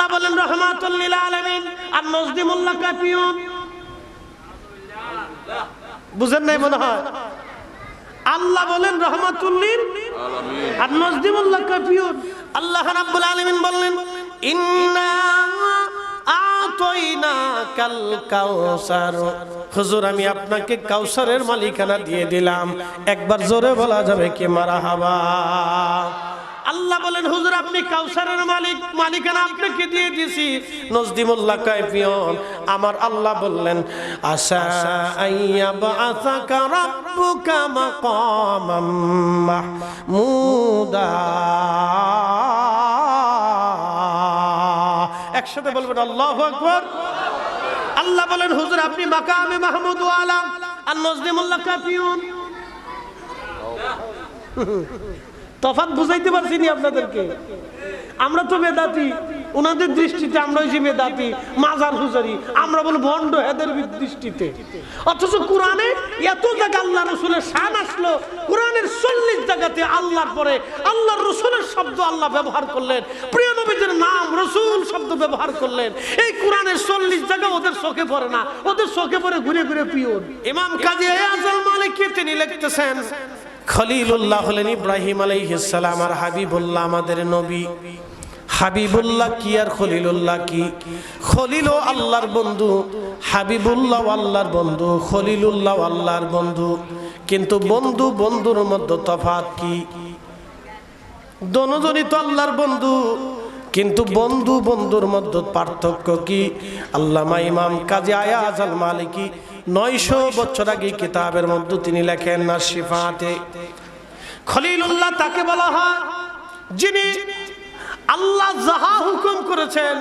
আল্লাহ বলেন রহমাতুল্লিল আলামিন। আর নজদিমুল্লাহ কাফিউন বুঝেন নাই মনে হয়? আল্লাহ বলেন রহমাতুল্লিল আর নজদিমুল্লাহ কাফিউন আল্লাহ রাব্বুল আলামিন বললেন ইন্না কাল কাউসার হুজুর আমি আপনাকে কাউসারের মালিকানা দিয়ে দিলাম। একবার জোরে বলা যাবে কি মারাহাবা? আল্লাহ বলেন, হুজুর, আপনি কাউসারের মালিক, মালিকানা আপনাকে দিয়ে দিছি। নজদিমুল্লাহ কাইফিয়ন আমার আল্লাহ বললেন, আশা আইয়াবা আসাকা রাব্বুকা মাকামাম মাহমুদা। একসাথে বলবেন, আল্লাহু আকবার। আল্লাহ বলেন, হুজুর, আপনি মাকামে মাহমুদ আলাম আর নজদিমুল্লাহ কাফিউন তফাৎ বুঝাইতে পারছি নি আপনাদেরকে। আমরা তো বেদাতি ওনাদের দৃষ্টিতে আমরা হয়েছি বেদাতি মাজার হুজারি। আমরা বলি ভণ্ড হেদের দৃষ্টিতে। অথচ কোরআনে এত জায়গা আল্লাহ রসুলের শান আসলো। কোরআনের চল্লিশ জায়গাতে আল্লাহর পরে আল্লাহর রসুলের শব্দ আল্লাহ ব্যবহার করলেন। প্রিয় নবীদের নাম রসুল শব্দ ব্যবহার করলেন। এই কোরআনের চল্লিশ জায়গা ওদের চোখে পড়ে না। ওদের চোখে পড়ে ঘুরে ঘুরে পিওর ইমাম কাজী আজল মালিককে তিনি লিখতেছেন খলিলুল্লাহ হলেন ইব্রাহিম আলাইহিসসালাম আর হাবিবুল্লাহ আমাদের নবী। হাবিবুল্লাহ কি আর খলিলুল্লাহ কি? খলিল আল্লাহর বন্ধু হাবিবুল্লাহ আল্লাহর বন্ধু খলিলুল্লাহ আল্লাহর বন্ধু। কিন্তু বন্ধু, বন্ধুর মধ্যে তফাত কি? দনজনই তো আল্লাহর বন্ধু, কিন্তু বন্ধু, বন্ধুর মধ্যে পার্থক্য কি? আল্লামা ইমাম কাজী আয়াজ আল মালিকি নয়শো বছর আগে কিতাবের মধ্যে তিনি লেখেন, না শিফাতে। খলিলুল্লাহ তাকে বলা হয়, যিনি আল্লাহ যাহা হুকুম করেছেন,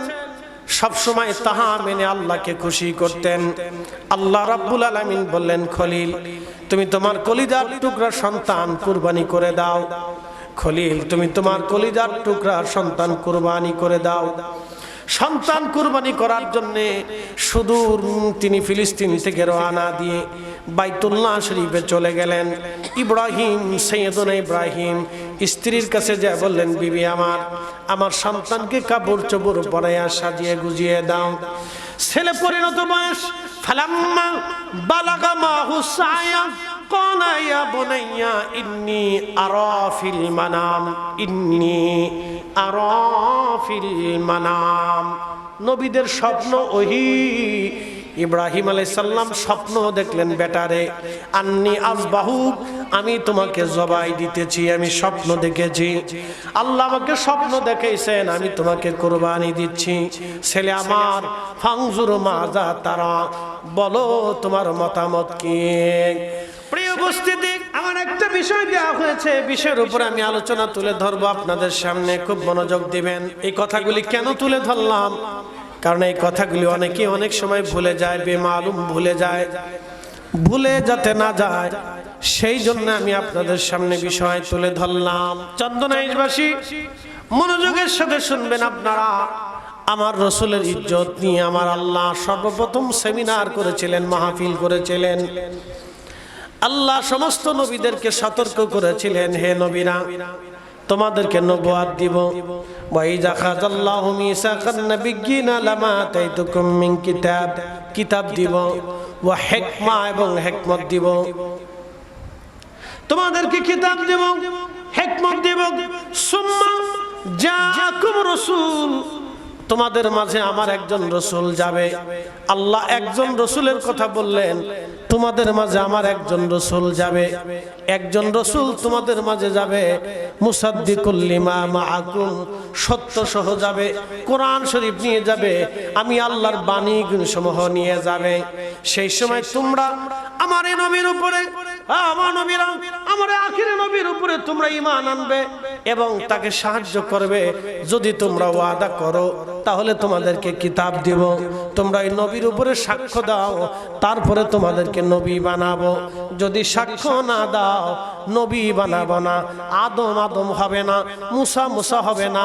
সব সময় তাহা মেনে আল্লাহকে খুশি করতেন। আল্লাহ রাব্বুল আলামিন বললেন, খলিল, তুমি তোমার কলিজার টুকরা সন্তান কুরবানি করে দাও। খলিল, তুমি তোমার কলিজার টুকরা সন্তান কুরবানি করে দাও। সন্তান কুরবানি করার জন্যে সুদূর তিনি ফিলিস্তিন থেকে রওনা দিয়ে বাইতুল্লাহ শরীফে চলে গেলেন। ইব্রাহিম, সৈয়দন ইব্রাহিম, স্ত্রীর কাছে যা বললেন, বিবি আমার আমার সন্তানকে কাপড় চোপড় পরাইয়া সাজিয়ে গুজিয়ে দাও। ছেলে পরিণত বয়স, ফালাম্মা বালাগা মাহু সায়া, কনাইয়া বনাইয়া, ইন্নি আরাফিল মানাম, ইন্নি আরা ফিল মানাম। নবীদের স্বপ্ন ওহি। ইব্রাহিম আলাইসাল্লাম স্বপ্ন দেখলেন, বেটারে, আন্নি আজ বাহু আমি তোমাকে জবাই দিতেছি, আমি স্বপ্ন দেখেছি। আল্লাহ আমাকে স্বপ্ন দেখেছেন আমি তোমাকে কোরবানি দিচ্ছি। ছেলে আমার, ফাংজুর মাজা তারা, বলো তোমার মতামত কি? উপস্থিতি আমার একটা বিষয় দেওয়া হয়েছে, বিষয়ের উপরে আমি আলোচনা তুলে ধরবো আপনাদের সামনে। খুব মনোযোগ দিবেন। এই কথাগুলি কেন তুলে ধরলাম? কারণ এই কথাগুলি অনেকে অনেক সময় ভুলে যায়, বেমালুম ভুলে যায়, ভুলে যাতে না যায়। সেই জন্য আমি আপনাদের সামনে বিষয় তুলে ধরলাম। চন্দনাইশবাসী, মনোযোগের সাথে শুনবেন আপনারা। আমার রসুলের ইজ্জত নিয়ে আমার আল্লাহ সর্বপ্রথম সেমিনার করেছিলেন, মাহফিল করেছিলেন। আল্লাহ সমস্ত নবীদেরকে সতর্ক করেছিলেন, হে নবীরা, তোমাদেরকে নবুয়াত দিব। ওয়াইজা খাযাল্লাহু মিসাকান নাবিয়্যিনা লামা আতাইতুকুম মিন কিতাব কিতাব দিব ওয়া হিকমা এবং হিকমত দিব। তোমাদেরকে কিতাব দেব, হিকমত দেব। সুম্মা জাআকুম রাসূল তোমাদের মাঝে আমার একজন রসুল যাবে। আল্লাহ একজন রসুলের কথা বললেন, তোমাদের মাঝে আমার একজন রসুল যাবে। একজন রসুল তোমাদের মাঝে যাবে। সত্য সহ যাবে। কোরআন শরীফ নিয়ে যাবে। আমি আল্লাহর বাণী সমূহ নিয়ে যাবে। সেই সময় তোমরা আমার এই নবীর উপরে সাক্ষ্য দাও, তারপরে তোমাদেরকে নবী বানাবো। যদি সাক্ষ্য না দাও, নবী বানাবো না। আদম আদম হবে না, মুসা মুসা হবে না,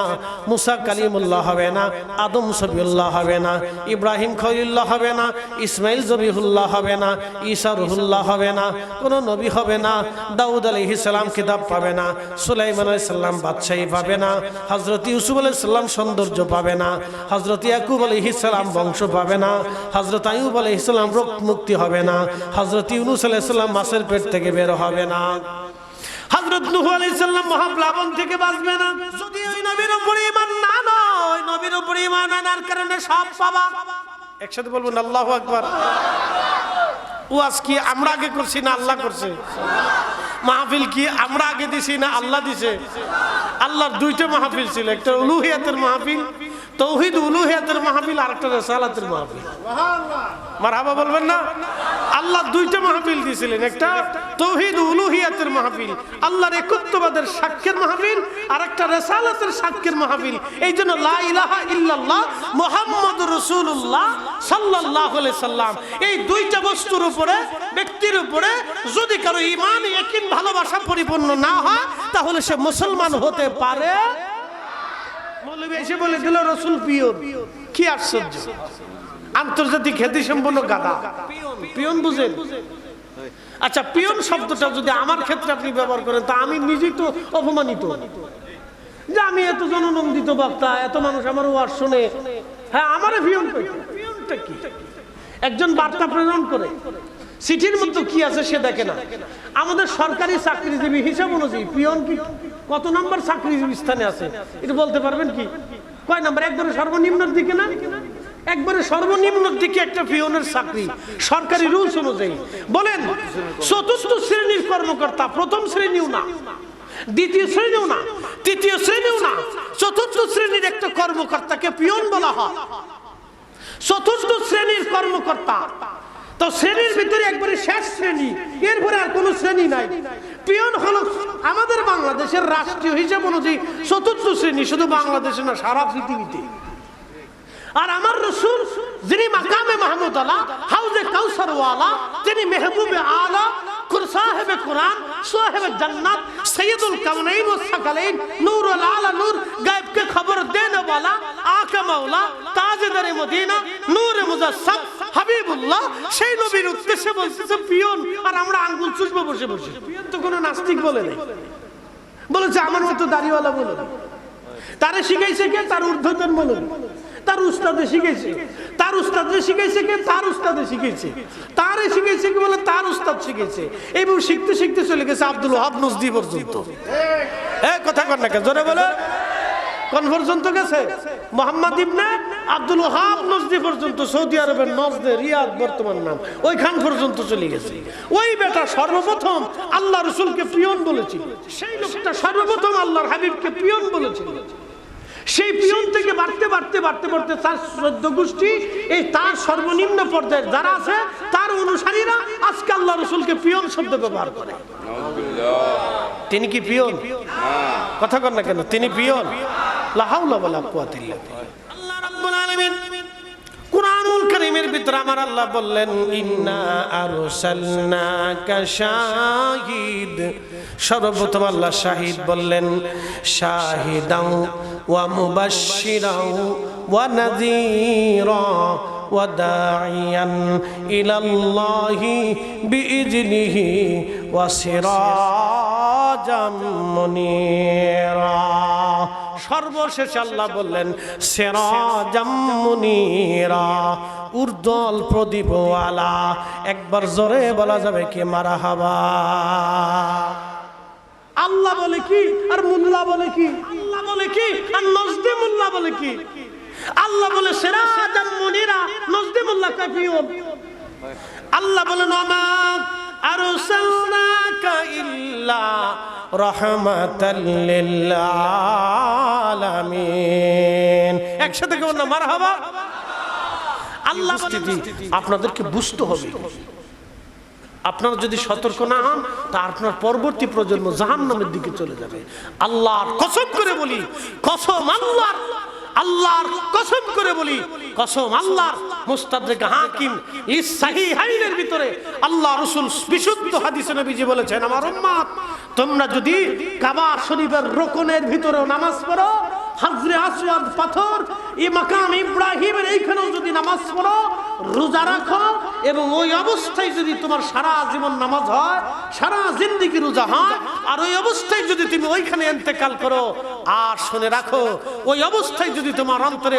মুসা কালিমুল্লাহ হবে না, আদম সবিউল্লাহ হবে না, ইব্রাহিম খলিল্লাহ হবে না, ইসমাইল জবিহুল্লাহ হবে না, ঈসা রুহুল্লাহ হবে না, কোনো নবী হবে না, দাউদ আলাইহিস সালাম কিতাব পাবে না, সুলাইমান আলাইহিস সালাম বাদশাহী পাবে না, হযরত ইউসুফ আলাইহিস সালাম সৌন্দর্য পাবে না, হযরত ইয়াকুব আলাইহিস সালাম বংশ পাবে না, হযরত আইয়ুব আলাইহিস ইসলাম রোগ মুক্তি হবে না, হযরত ইউনুস আলাইহিস সালাম মাছের পেট থেকে বের হবে না। থেকে বাঁচবে না। কারণে সব একসাথে বলবেন আল্লাহু আকবার। ওয়াজ কি আমরা আগে করছি না আল্লাহ করছে? মাহফিল কি আমরা আগে দিছি না আল্লাহ দিছে? আল্লাহর দুইটা মাহফিল ছিল, একটা উলুহিয়াতের মাহফিল তৌহিদ উলুহিয়াতের মাহফিল আর একটা রেসালাতের মাহফিল। মারহাবা বলবেন না? আল্লাহ দুইটা মাহফিল দিয়েছিলেন। একটা তৌহিদ উলুহিয়াতের মাহফিল, আল্লাহর একত্ববাদের সাক্ষ্যের মাহফিল আর একটা রেসালাতের সাক্ষ্যের মাহফিল। এই জন্য লা ইলাহা ইল্লাল্লাহ মুহাম্মদ রাসূলুল্লাহ সাল্লাল্লাহু আলাইহি সাল্লাম। এই দুইটা বস্তুর উপরে, ব্যক্তির উপরে যদি কারও ইমান ইয়াকিন, ভালোবাসা পরিপূর্ণ না হয়, তাহলে সে মুসলমান হতে পারে এসে বলে দিল, রসুল কি আশ্চর্য। আন্তর্জাতিক খ্যাতি সম্পন্ন গাদা। পিয়ন বুঝেন? আচ্ছা পিয়ন শব্দটা যদি আমার ক্ষেত্রে আপনি ব্যবহার করেন, তা আমি নিজেই তো অপমানিত। যে আমি এত জননন্দিত বক্তা, এত মানুষ আমার ওয়াজ শুনে। হ্যাঁ আমারে পিয়ন কি? একজন বার্তা প্রেরণ করে। চিঠির মধ্যে কি আছে সে দেখে না। আমাদের সরকারি চাকরিজীবী হিসাব অনুযায়ী পিয়ন কি কত নম্বর চাকরিজীবী স্থানে আছে? এটা বলতে পারবেন কি? কয় নাম্বার? একবারে সর্বনিম্নের দিকে না? একবারে সর্বনিম্নের দিকে একটা পিয়নের চাকরি। সরকারি রুলস অনুযায়ী। বলেন চতুর্থ শ্রেণির কর্মকর্তা প্রথম শ্রেণীও না দ্বিতীয় শ্রেণীও না তৃতীয় শ্রেণীও না চতুর্থ শ্রেণির একটা কর্মকর্তাকে পিয়ন বলা হয়। চতুর্থ শ্রেণির কর্মকর্তা তো শ্রেণির ভিতরে একবারে শেষ শ্রেণি। এরপরে আর কোন শ্রেণি নাই। পিয়ন হলো আমাদের বাংলাদেশের রাষ্ট্রীয় হিসাব অনুযায়ী চতুর্থ শ্রেণি, শুধু বাংলাদেশে না, সারা পৃথিবীতে। আর আমার রসুল, যিনি মাকামে মাহমুদ আলা, হাউজে কাউসার ওয়ালা তিনি মেহবুবে আলা সাহেবে কোরআন, সাহেবে জান্নাত, সৈয়দুল কাউনাইন ও সাকালাইন, নূর আলা নূর গায়ব কে খবর দেনে वाला আকা মাওলা, তাজদারে মদিনা, নূর মুজাসসাম, হাবিবুল্লাহ, সেই নবীর উদ্দেশ্যে বলতেছে, পিয়ন, আর আমরা আঙ্গুল চুষবো, বসে বসে। পিয়ন তো কোনো নাস্তিক বলে বলেছে, আমার মতো দাড়িওয়ালা বলে তারে শিখাইছে কে? তার ঊর্ধ্বতন বলুন তার উস্তাদে শিখেছে তার উস্তাদে শিখেছে কে? তার উস্তাদে শিখেছে তারে শিখেছে কি বলে? তার উস্তাদ শিখেছে এইভাবে শিখতে শিখতে চলে গেছে আব্দুল ওহাব নজদি পর্যন্ত। এ, কথা কর না কে জোরে বলে। আব্দুল সৌদি আরবের রিয়াদ বর্তমান নাম। চলে গেছে। ওই বেটা সর্বপ্রথম আল্লাহ রসুলকে সেই সর্বপ্রথম আল্লাহর হাবিবকে পিয়ন বলেছিল। সেই পিয়ন থেকে বাড়তে বাড়তে বাড়তে বাড়তে তার চোদ্দ গোষ্ঠী, এই তার সর্বনিম্ন পর্যায়ের যারা আছে, তার অনুসারীরা আজকে আল্লাহ রসুলকে পিয়ন শব্দ ব্যবহার করে। তিনি কি পিয়ন? কথা কর না কেন, তিনি পিয়ন। লাহাউলা বলা কুয়াতিল্লাহ আল্লাহ রাব্বুল আলামিন কুরআনুল আমার আল্লাহ বললেন, ইন্না আরসালনাকা শাহিদ। সর্বপ্রথম আল্লাহ শাহিদ বললেন, শাহিদাও ওয়া মুবাশশিরাও ওয়া নাযীরা وداعيا إلى الله بإذنه وسراجا منيرا সর্বশেষ আল্লাহ বললেন সেরাজাম মুনিরা উর্দল প্রদীপওয়ালা একবার জোরে বলা যাবে কি মারা হাবা আল্লাহ বলে কি আর মুল্লা বলে কি আল্লাহ বলে কি? আর নজদে মুল্লা বলে কি? আল্লাহ বলে সেরাজাম মুনিরা, নজদে মুল্লা কাফিউন আল্লাহ বলেন আমা আরসালনাকা ইল্লা রাহমাতাল লিল আলামিন একসাথে কেমন না? মারহাবা। আল্লাহ বলেন আপনাদেরকে বুঝতে হবে। আপনারা যদি সতর্ক না হন, তা আপনার পরবর্তী প্রজন্ম জাহান্নামের দিকে চলে যাবে। আল্লাহর কসম করে বলি, কসম আল্লাহর আল্লাহর কসম করে বলি, কসম আল্লাহর মুস্তাদরিক হাকিম এই সাহিহাইনের ভিতরে আল্লাহ রাসূল বিশুদ্ধ হাদিসে নবীজি বলেছেন, আমার উম্মত তোমরা যদি কাবা শরীফের রোকনের ভিতরেও নামাজ পড়ো, হাজরে আসওয়াদ পাথর, এই মাকাম ইব্রাহিমের এইখানেও যদি নামাজ পড়ো, রোজা রাখো এবং ওই অবস্থায় যদি তোমার সারা জীবন নামাজ হয়, সারা জিন্দিগি রোজা হয়, আর ওই অবস্থায় যদি তুমি ওইখানে এন্তেকাল করো, আর শুনে রাখো, ওই অবস্থায় যদি তোমার অন্তরে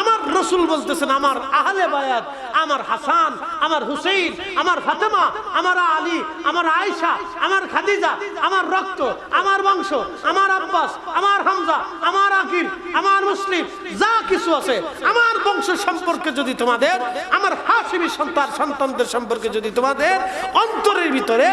আমার রাসূল বলতেছেন, আমার আহলে বায়াত, আমার হাসান, আমার হুসেইন, আমার ফাতেমা, আমার আলী, আমার আমার খাদিজা, আমার রক্ত, আমার বংশ, আমার আব্বাস, আমার হামজা, আমার আকিল, আমার মুসলিম, যা কিছু আছে। আমার বংশ সম্পর্কে যদি তোমাদের, আমার হাসিবি সন্তান, সন্তানদের সম্পর্কে যদি তোমাদের, অন্তরের ভিতরে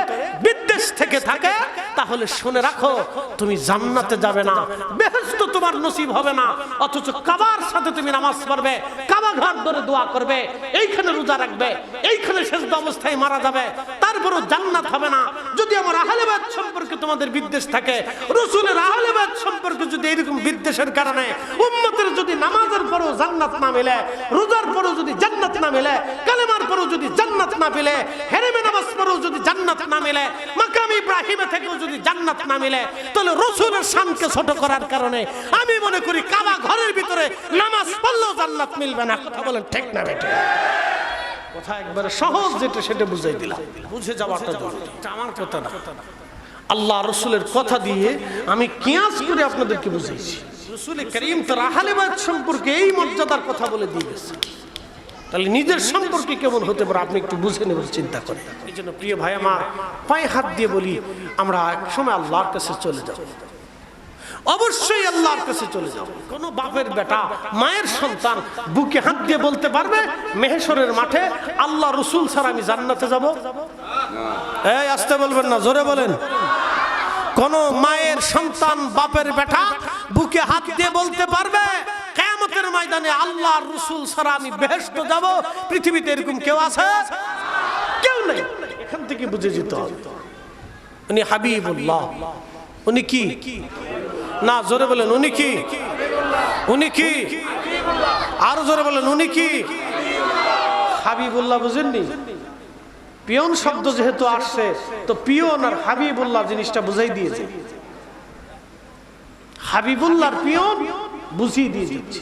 বিদ্বেষ থেকে থাকে, তাহলে শুনে রাখো, তুমি জান্নাতে যাবে না। বেহেস্ত তোমার নসিব হবে না, অথচ কাবার সাথে তুমি নামাজ পড়বে, কাবা ঘর ধরে দোয়া করবে, এইখানে রোজা রাখবে, এইখানে শেষ অবস্থায় মারা যাবে, তারপরও জান্নাত হবে না। যদি আমার আহলেবাদ সম্পর্কে তোমাদের বিদ্বেষ থাকে, রসুলের আহলেবাদ সম্পর্কে যদি এরকম বিদ্বেষের কারণে উম্মতের যদি নামাজের পরও জান্নাত না মিলে, রোজার পরও যদি জান্নাত না মিলে, কালেমার পরও যদি জান্নাত না মিলে হেরেমে নামাজ পরও যদি জান্নাত না মিলে, মাকাম ইব্রাহিমে থেকেও যদি জান্নাত না মিলে, তাহলে রসুলের শানকে ছোট করার কারণে আমি মনে করি কাবা ঘরের ভিতরে নামাজ পড়লেও জান্নাত মিলবে না। কথা বলেন ঠিক না বেটে কথা একবারে সহজ যেটা সেটা বুঝাই দিলাম। বুঝে যাওয়াটা আমার কথা না। আল্লাহ রসুলের কথা দিয়ে আমি কিয়াস করে আপনাদেরকে বুঝাইছি। রসুল করিম তার আহালেবাদ সম্পর্কে এই মর্যাদার কথা বলে দিয়ে গেছে তাহলে নিজের সম্পর্কে কেমন হতে পারে? আপনি একটু বুঝে নেবেন চিন্তা করে এই জন্য প্রিয় ভাই আমার, পায়ে হাত দিয়ে বলি, আমরা এক সময় আল্লাহর কাছে চলে যাব। অবশ্যই আল্লাহর কাছে চলে যাব। কোন বাপের বেটা, মায়ের সন্তান বুকে হাত দিয়ে বলতে পারবে মেহেশ্বরের মাঠে আল্লাহ রসুল ছাড়া আমি জান্নাতে যাব। এই, আসতে বলবেন না, জোরে বলেন। কোন মায়ের সন্তান, বাপের বেটা বুকে হাত দিয়ে বলতে পারবে ময়দানে আল্লাহ রসুল ছাড়া আমি বেহেস্ত যাব? পৃথিবীতে এরকম কেউ আছে? কেউ নেই। এখান থেকে বুঝে যেতে উনি হাবিবুল্লাহ। উনি কি? না, জোরে বলেন, উনি কি? উনি কি? আরও জোরে বলেন, উনি কি? হাবিবুল্লাহ বুঝেননি? পিয়ন শব্দ যেহেতু আসছে, তো পিয়ন আর হাবিবুল্লাহ জিনিসটা বুঝাই দিয়েছে। হাবিবুল্লাহর পিয়ন বুঝিয়ে দিয়ে দিচ্ছে।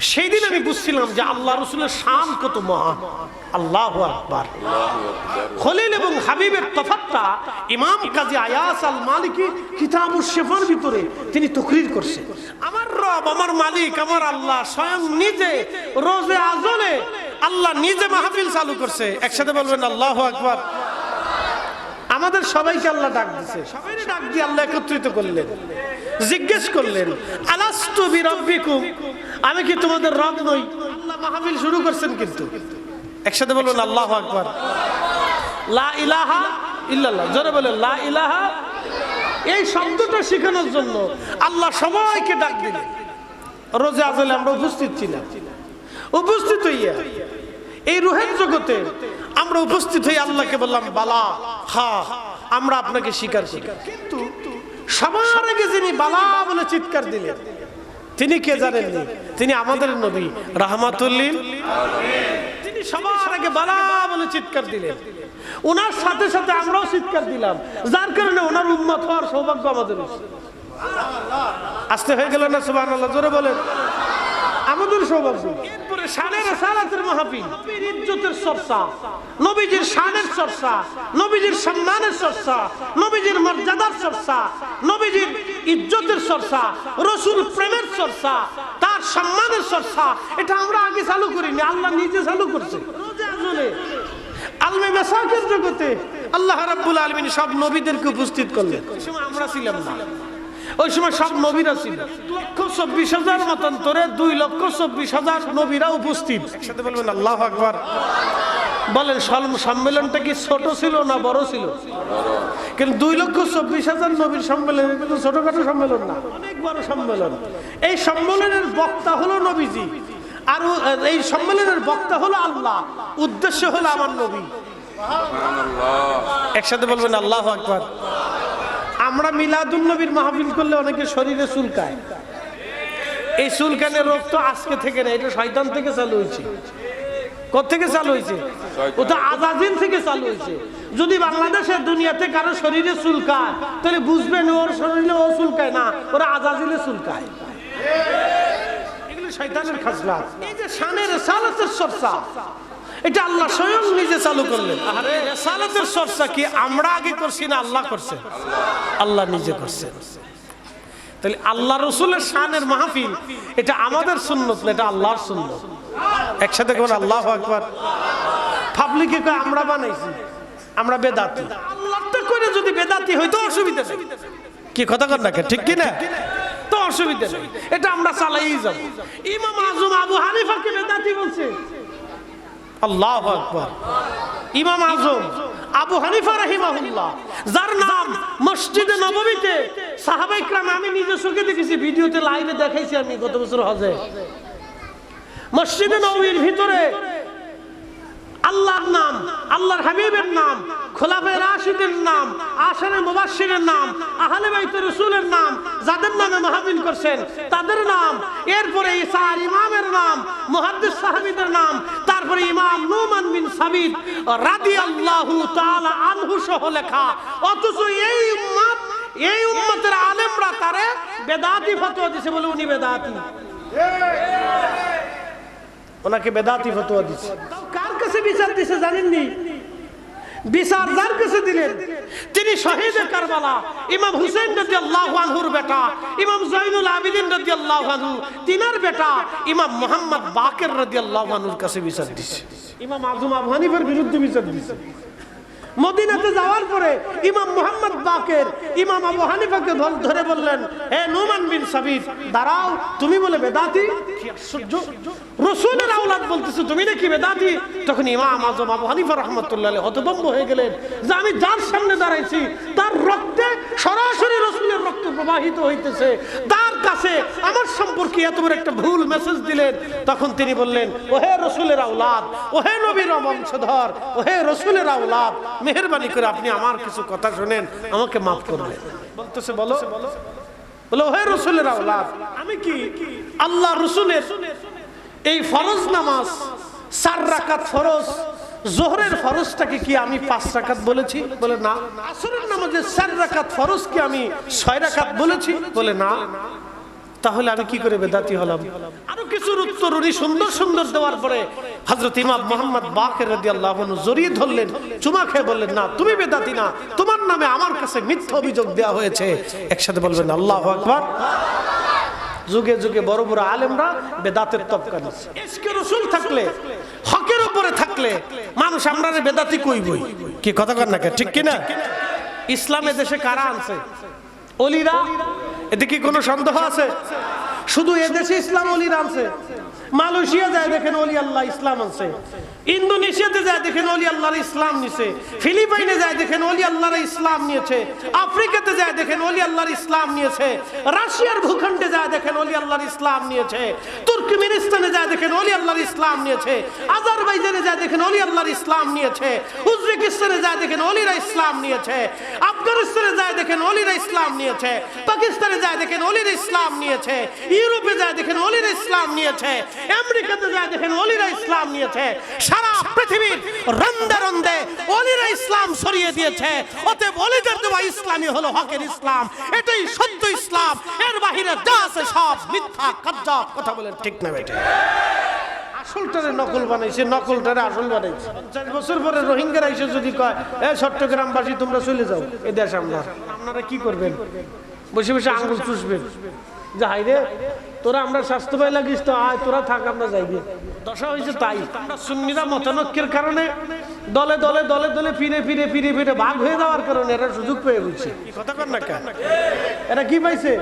সেই দিন আমি বুঝছিলাম যে আল্লাহ রসুলের শান কত মহান আল্লাহ আকবার। খলিল এবং হাবিবের তফাতটা ইমাম কাজী আয়াস আল মালিকি কিতাবুস শেফার ভিতরে তিনি তকরির করছে আমার রব, আমার মালিক, আমার আল্লাহ স্বয়ং নিজে রোজে আজলে আল্লাহ নিজে মাহফিল চালু করছে। একসাথে বলবেন, আল্লাহ আকবার। আমাদের সবাইকে আল্লাহ ডাক দিছে। সবাই ডাক দিয়ে আল্লাহ একত্রিত করলেন। জিজ্ঞেস করলেন আলাস্তু বিরব্বিকুম আমি কি তোমাদের রব নই? আল্লাহ মাহফিল শুরু করছেন কিন্তু। একসাথে বলবেন আল্লাহ আকবার। লা ইলাহা ইল্লাল্লাহ। জোরে বলেন লা ইলাহা। এই শব্দটা শেখানোর জন্য আল্লাহ সবাইকে ডাক দিলেন রোজে আজলে আমরা উপস্থিত ছিলাম। উপস্থিত হইয়া এই রুহের জগতে আমরা উপস্থিত হয়ে আল্লাহকে বললাম বালা হা আমরা আপনাকে স্বীকার করি। কিন্তু সবার আগে যিনি বালা বলে চিৎকার দিলেন তিনি কে জানেননি? তিনি আমাদের নবী রাহমাতুল্লিন তিনি সবার আগে বালা বলে চিৎকার দিলেন। ওনার সাথে সাথে আমরাও চিৎকার দিলাম। যার কারণে ওনার উন্মত হওয়ার সৌভাগ্য আমাদের। আসতে হয়ে গেল না সুবাহ জোরে বলেন। আমাদের সৌভাগ্য। নবীর ইজ্জতের চর্চা, নবীজির চর্চা নবীজির চর্চা মর্যাদার চর্চা, নবীজির ইজ্জতের চর্চা, রসুল প্রেমের চর্চা, তার সম্মানের চর্চা, এটা আমরা আল্লাহ নিজে করছে। আলমে জগতে আল্লাহ আলমিন সব নবীদেরকে উপস্থিত করলেন। আমরা ছিলাম না। ওই সময় সব নবীরা ছিল। লক্ষ চব্বিশ হাজার মতান্তরে দুই লক্ষ চব্বিশ হাজার নবীরা উপস্থিত। একসাথে বলবেন আল্লাহ আকবার। বলেন সম্মেলনটা কি ছোট ছিল না বড় ছিল? কিন্তু দুই লক্ষ চব্বিশ হাজার নবীর সম্মেলন কিন্তু ছোটখাটো সম্মেলন না অনেক বড় সম্মেলন। এই সম্মেলনের বক্তা হলো নবীজি। আর এই সম্মেলনের বক্তা হলো আল্লাহ। উদ্দেশ্য হলো আমার নবী। একসাথে বলবেন আল্লাহ আকবার। আমরা মিলাদুল নবীর মাহফিল করলে অনেকে শরীরে চুলকায়। এই চুলকানের রোগ তো আজকে থেকে না এটা শয়তান থেকে চালু হয়েছে। থেকে চালু হয়েছে? ও তো আজাদিন থেকে চালু হয়েছে। যদি বাংলাদেশের দুনিয়াতে কারও শরীরে চুলকায় তাহলে বুঝবেন ওর শরীরে ও চুলকায় না ওরা আজাদিলে চুলকায়। এগুলো শয়তানের খাসলাত এই যে শানের সালাতের চর্চা। এটা আল্লাহ স্বয়ং নিজে চালু করলেন। আরে সালাতের চর্চা কি আমরা আগে করছি না আল্লাহ করছে? আল্লাহ নিজে করছেন তাহলে আল্লাহ রসুলের শানের মাহফিল এটা আমাদের সুন্নত না এটা আল্লাহর সুন্নত। একসাথে কেমন আল্লাহ আকবার। পাবলিকে কয় আমরা বানাইছি আমরা বেদাতি। আল্লাহটা করে যদি বেদাতি হইতো অসুবিধা নেই। কি কথা কর না ঠিক কি না? তো অসুবিধা নেই। এটা আমরা চালাই যাব। ইমাম আজম আবু হানিফাকে বেদাতি বলছে। আল্লাহ আকবর। ইমাম আজম, আবু হানিফা রাহিমাহুল্লাহ, যার নাম মসজিদে নবমীতে সাহাবাই ক্রাম, আমি নিজে চোখে দেখেছি, ভিডিওতে লাইভে দেখাইছি আমি গত বছর হজে। মসজিদে নবমীর ভিতরে আল্লাহর নাম আল্লাহর হাবিবের নাম খোলাফে রাশিদের নাম আশারে মুবাশশিরের নাম আহলে বাইতুর রাসূলের নাম যাদের নামে মাহফিল করছেন তাদের নাম এরপরে চার ইমামের নাম মুহাদ্দিস সাহাবীদের নাম তারপরে ইমাম নুমান বিন সাবিত রাদিয়াল্লাহু তাআলা আনহু সহ লেখা। অথচ এই উম্মত এই উম্মতের আলেমরা তারে বেদাতি ফতোয়া দিছে বলে উনি বেদাতি। ওনাকে বেদাতি ফতোয়া দিচ্ছে কাছে বিচার দিছে জানেননি? বিচার যার কাছে দিলেন? তিনি শহীদে কারবালা। ইমাম হুসেন রদি আল্লাহ আনহুর বেটা। ইমাম জৈনুল আবিদিন রদি আল্লাহ আনহু, তিনার বেটা। ইমাম মোহাম্মদ বাকের রদি আল্লাহ আনহুর কাছে বিচার দিছে। ইমাম আজম আবু বিরুদ্ধে বিচার দিচ্ছে মদিনাতে যাওয়ার পরে ইমাম মোহাম্মদ বাকের, ইমাম আবু হানিফাকে ধর- বললেন হে নোমান বিন সাবির, দাঁড়াও, তুমি বলে বেদাতি? রসুলের বলতেছো, তুমি নাকি বেদাতি? তখন ইমাম আজম আবু হানিফা রহমতুল্লাহ হতভম্ব হয়ে গেলেন যে, আমি যার সামনে দাঁড়াইছি, তার রক্তে সরাসরি রসুলের রক্ত প্রবাহিত হইতেছে, তার কাছে আমার সম্পর্কে এত বড় একটা ভুল মেসেজ দিলেন। তখন তিনি বললেন, ওহে রসুলের আওলাদ, ওহে নবীর বংশধর ওহে রসুলের আওলাদ, মেহরবানি করে আপনি আমার কিছু কথা শুনেন, আমাকে মাফ করবেন। বলতেছে, বলো। বলো, ওহে রসুলের আওলাদ, আমি কি আল্লাহ রসুলের এই ফরজ নামাজ, চার রাকাত ফরজ, জোহরের ফরজটাকে কি আমি পাঁচ রাকাত বলেছি? বলে, না। আসরের নামাজের চার রাকাত ফরজ কি আমি ছয় রাকাত বলেছি? বলে, না। তাহলে আমি কি করে বেদাতি হলাম? আরও কিছুর উত্তর উনি সুন্দর সুন্দর দেওয়ার পরে হজরত ইমাম মোহাম্মদ বাকের রাদি আল্লাহ জড়িয়ে ধরলেন চুমা খেয়ে বললেন না তুমি বেদাতি না তোমার নামে আমার কাছে মিথ্যা অভিযোগ দেওয়া হয়েছে। একসাথে বলবেন আল্লাহ আকবার। যুগে যুগে বড় বড় আলেমরা বেদাতের দিচ্ছে রসুল থাকলে হকের উপরে থাকলে মানুষ আমরা বেদাতি কইবই। কি কথা কর না? ঠিক কিনা? ইসলামে দেশে কারা আনছে? অলিরা? এতে কি কোনো সন্দেহ আছে? শুধু এদেশে ইসলাম অলির আনছে। মালয়েশিয়া যায় দেখেন অলি আল্লাহ ইসলাম আনছে। ইন্দোনেশিয়াতে যায় দেখেন অলি আল্লাহর ইসলাম নিছে ফিলিপাইনে যায় দেখেন অলি আল্লাহর ইসলাম নিয়েছে আফ্রিকাতে যায় দেখেন অলি আল্লাহর ইসলাম নিয়েছে রাশিয়ার ভূখণ্ডে যায় দেখেন অলি আল্লাহর ইসলাম নিয়েছে তুর্কমেনিস্তানে যায় দেখেন অলি আল্লাহর ইসলাম নিয়েছে আজারবাইজানে যায় দেখেন অলি আল্লাহর ইসলাম নিয়েছে উজবেকিস্তানে যায় দেখেন অলিরা ইসলাম নিয়েছে আফগানিস্তানে যায় দেখেন অলিরা ইসলাম নিয়েছে পাকিস্তানে যায় দেখেন অলিরা ইসলাম নিয়েছে ইউরোপে যায় দেখেন অলিরা ইসলাম নিয়েছে আমেরিকাতে যায় দেখেন অলিরা ইসলাম নিয়েছে সারা পৃথিবীর রন্দে রন্দে অলিরা ইসলাম ছড়িয়ে দিয়েছে। অতএব অলিদের দেওয়া ইসলামই হলো হকের ইসলাম। এটাই সত্য ইসলাম। এর বাহিরে যা আছে সব মিথ্যা, কাজ্জাব, কথা বলেন ঠিক না বেটে আসলটারে নকল বানাইছে, নকলটারে আসল বানাইছে। পঞ্চাশ বছর পরে রোহিঙ্গারা এসে যদি কয়, এ, চট্টগ্রামবাসী, তোমরা চলে যাও, এ দেশ আমরা। আপনারা কি করবেন? বসে বসে আঙ্গুল চুষবেন। যে তোরা আমরা স্বাস্থ্য পাই লাগিস তো আয় তোরা থাক আমরা যাইবে দশা হয়েছে তাই। সুন্নিরা মতানৈক্যের কারণে দলে দলে দলে দলে ফিরে ফিরে ফিরে ফিরে ভাগ হয়ে যাওয়ার কারণে এরা সুযোগ পেয়ে বুঝছে কথা কর না কেন? এরা কি পাইছে?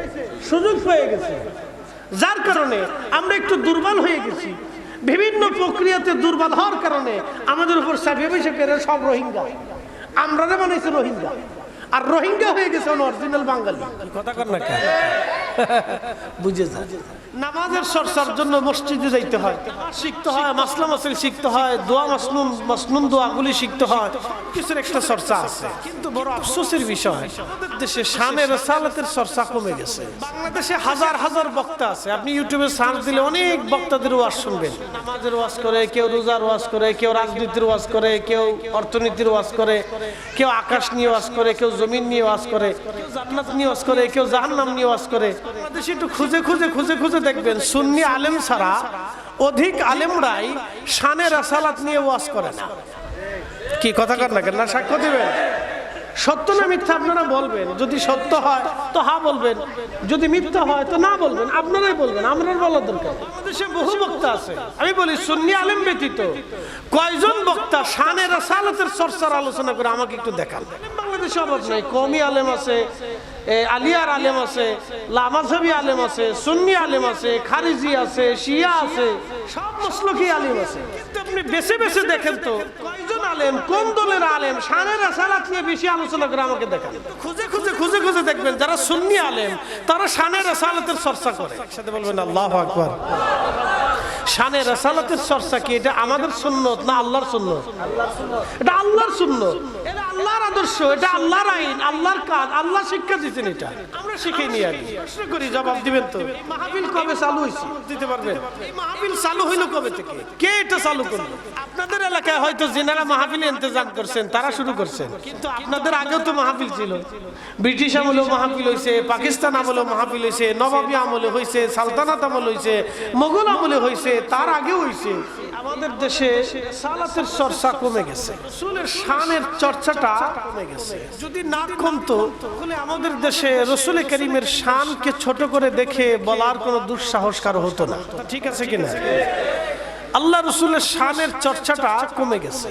সুযোগ পেয়ে গেছে। যার কারণে আমরা একটু দুর্বল হয়ে গেছি। বিভিন্ন প্রক্রিয়াতে দুর্বল হওয়ার কারণে আমাদের উপর চাপিয়ে বসে পেরে সব রোহিঙ্গা। আমরা বানাইছে রোহিঙ্গা। আর রোহিঙ্গা হয়ে গেছে অরিজিনাল বাঙালি। কথা কর না বুঝে নামাজের চর্চার জন্য মসজিদে যাইতে হয়। শিখতে হয় মাসলা মাসেল শিখতে হয় দোয়া দোয়াগুলি শিখতে হয়। কিছুর একটা চর্চা আছে। কিন্তু বড় আফসোসের বিষয় দেশে সালাতের চর্চা কমে গেছে। বাংলাদেশে হাজার হাজার বক্তা আছে। আপনি ইউটিউবে সার্চ দিলে অনেক বক্তাদের ওয়াজ শুনবেন। নামাজের ওয়াজ করে কেউ রোজার ওয়াজ করে কেউ রাজনীতির ওয়াজ করে কেউ অর্থনীতির ওয়াজ করে কেউ আকাশ নিয়ে ওয়াজ করে কেউ জমিন নিয়ে ওয়াজ করে, কেউ জান্নাত নিয়ে ওয়াজ করে, কেউ জাহান্নাম নিয়ে ওয়াজ করে। বাংলাদেশে একটু খুঁজে খুঁজে খুঁজে খুঁজে দেখবেন, সুন্নি আলেম ছাড়া অধিক আলেমরাই শানের আসালাত নিয়ে ওয়াজ করে না। কি কথা কর না কেন? না, সাক্ষ্য দিবেন। সত্য না মিথ্যা আপনারা বলবেন। যদি সত্য হয়, তো হা বলবেন। যদি মিথ্যা হয়, তো না বলবেন। আপনারাই বলবেন আমরা বলার দরকার বাংলাদেশে বহু বক্তা আছে। আমি বলি, সুন্নি আলেম ব্যতীত কয়জন বক্তা শানের সালাতের চর্চার আলোচনা করে আমাকে একটু দেখান। অভাব নাই কমি আলেম আছে আলিয়ার আলেম আছে লামাজহাবি আলেম আছে, সুন্নি আলেম আছে, খারিজি আছে, শিয়া আছে, সব মসলকি আলেম আছে। বেছে বেছে দেখেন তো আলেম, কোন দলের আলেম নিয়ে বেশি আলোচনা করে আমাকে খুঁজে খুঁজে খুঁজে খুঁজে দেখবেন যারা সুন্নি আলেম, তারা চর্চা করে। বলবেন শানে চর্চা কি, এটা আমাদের সুন্নত না আল্লাহর সুন্নত? এটা আল্লাহর সুন্নত। আল্লাহর আদর্শ এটা আল্লাহর আইন আল্লাহর কাজ আল্লাহ শিক্ষা দিতেন এটা। আমরা শিখে নিয়ে আনি প্রশ্ন করি জবাব দিবেন তো। মাহফিল কবে চালু হয়েছে দিতে পারবেন এই মাহফিল চালু হইল কবে থেকে? কে এটা চালু করল? আপনাদের এলাকায় হয়তো যেনারা মাহফিল ইন্তজাম করছেন তারা শুরু করছেন। কিন্তু আপনাদের আগেও তো মাহফিল ছিল। ব্রিটিশ আমলেও মাহফিল হয়েছে পাকিস্তান আমলেও মাহফিল হয়েছে নবাবী আমলে হয়েছে সালতানাত আমল হয়েছে মোগল আমলে হয়েছে তার আগেও হয়েছে আমাদের দেশে সালাতের চর্চা কমে গেছে। রসুলের শানের চর্চাটা কমে গেছে। যদি না কমতো তাহলে আমাদের দেশে রসুল করিমের শানকে ছোট করে দেখে বলার কোনো দুঃসাহস কারও হতো না। ঠিক আছে কিনা? আল্লাহ রসুলের শানের চর্চাটা কমে গেছে।